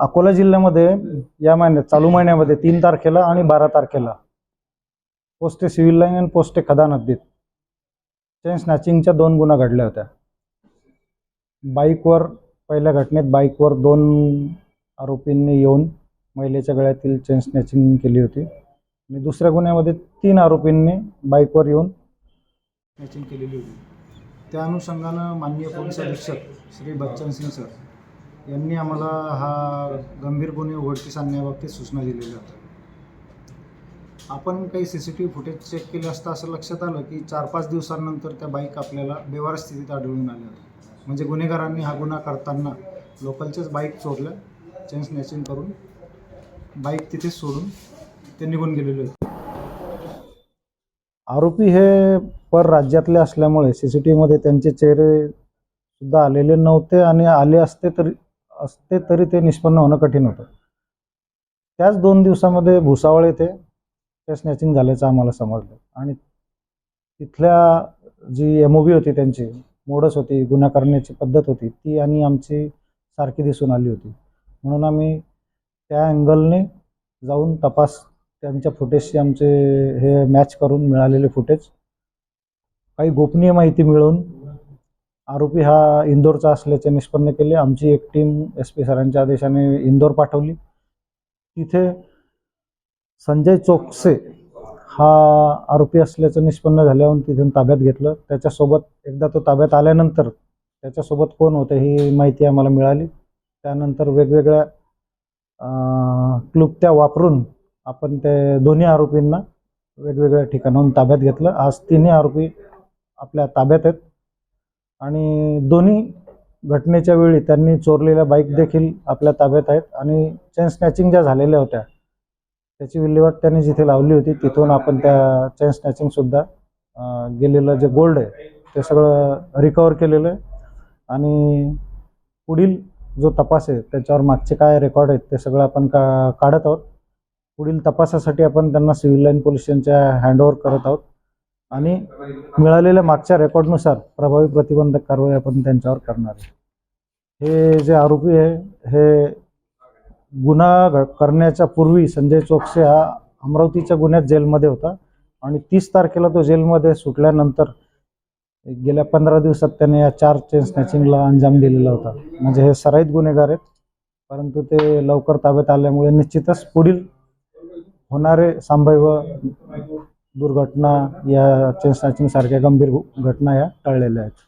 अकोला जिल्ह्यामध्ये या महिन्यात चालू महिन्यामध्ये तीन तारखेला आणि बारा तारखेला पोस्टे सिव्हिल लाईन आणि पोस्टे खदान हद्दीत. चेन स्नॅचिंगच्या दोन गुन्हा घडल्या होत्या. बाईकवर पहिल्या घटनेत बाईकवर दोन आरोपींनी येऊन महिलेच्या गळ्यातील चेन स्नॅचिंग केली होती. आणि दुसऱ्या गुन्ह्यामध्ये तीन आरोपींनी बाईकवर येऊन स्नॅचिंग केलेली होती. त्या अनुषंगानं माननीय पोलीस अधीक्षक श्री बच्चन सिंग सर यांनी आम्हाला हा गंभीर गुन्हे उघडकीस आणण्याबाबतीत सूचना दिलेल्या होत्या. आपण काही C C T V footage check केले असता असं लक्षात आलं की चार पाच दिवसांनंतर त्या बाईक आपल्याला बेवार स्थितीत आढळून आल्या होत्या. म्हणजे गुन्हेगारांनी हा गुन्हा करताना लोकलच्याच बाईक चोरल्या चेन स्नॅचिंग करून बाईक तिथेच सोडून ते निघून गेलेले होते. आरोपी हे पर राज्यातले असल्यामुळे सी सी टी व्हीमध्ये त्यांचे चेहरे सुद्धा आलेले नव्हते आणि आले असते तरी असते तरी ते निष्पन्न होणं कठीण होतं. त्याच दोन दिवसामध्ये भुसावळ येथे ते स्नॅचिंग झाल्याचं आम्हाला समजलं. आणि तिथल्या जी एम ओ बी होती त्यांची मोडस होती गुन्हा करण्याची पद्धत होती ती आणि आमची सारखी दिसून आली होती. म्हणून आम्ही त्या अँगलने जाऊन तपास त्यांच्या फुटेजशी आमचे हे मॅच करून मिळालेले फुटेज काही गोपनीय माहिती मिळवून आरोपी हा इंदोरचा असल्याचे निष्पन्न केले. आमची एक टीम एस पी सरांच्या आदेशाने इंदोर पाठवली. तिथे संजय चोकसे हा आरोपी असल्याचं निष्पन्न झाल्यावर तिथून ताब्यात घेतलं. त्याच्यासोबत एकदा तो ताब्यात आल्यानंतर त्याच्यासोबत कोण होतं ही माहिती आम्हाला मिळाली. त्यानंतर वेगवेगळ्या क्लुप्त्या वापरून आपण ते दोन्ही आरोपींना वेगवेगळ्या ठिकाणाहून ताब्यात घेतलं. आज तिन्ही आरोपी आपल्या ताब्यात आहेत. आणि दोन्ही घटनेच्या वेळी त्यांनी चोरलेल्या बाईक देखील आपल्या ताब्यात आहेत आणि चेन स्नॅचिंग ज्या झालेल्या होत्या त्याची विल्हेवाट त्यांनी जिथे लावली होती तिथून आपण त्या चेन स्नॅचिंगसुद्धा गेलेलं जे गोल्ड आहे ते सगळं रिकवर केलेलं आहे. आणि पुढील जो तपास आहे त्याच्यावर मागचे काय रेकॉर्ड आहेत ते सगळं आपण का काढत आहोत. पुढील तपासासाठी आपण त्यांना सिव्हिल लाईन पोलीस स्टेशनच्या हँडओव्हर करत आहोत. आणि मिळालेल्या मागच्या रेकॉर्डनुसार प्रभावी प्रतिबंधक कारवाई आपण त्यांच्यावर करणार आहे. हे जे आरोपी आहे हे गुन्हा घ- करण्याच्या पूर्वी संजय चोक्से हा अमरावतीच्या गुन्ह्यात जेलमध्ये होता आणि तीस तारखेला तो जेलमध्ये सुटल्यानंतर गेल्या पंधरा दिवसात त्याने या चार चेन स्नॅचिंगला अंजाम दिलेला होता. म्हणजे हे सराईत गुन्हेगार आहेत परंतु ते लवकर ताब्यात आल्यामुळे निश्चितच पुढील होणारे संभाव्य दुर्घटना या चेन स्नॅचिंग सारख्या गंभीर घटना या टळलेल्या आहेत.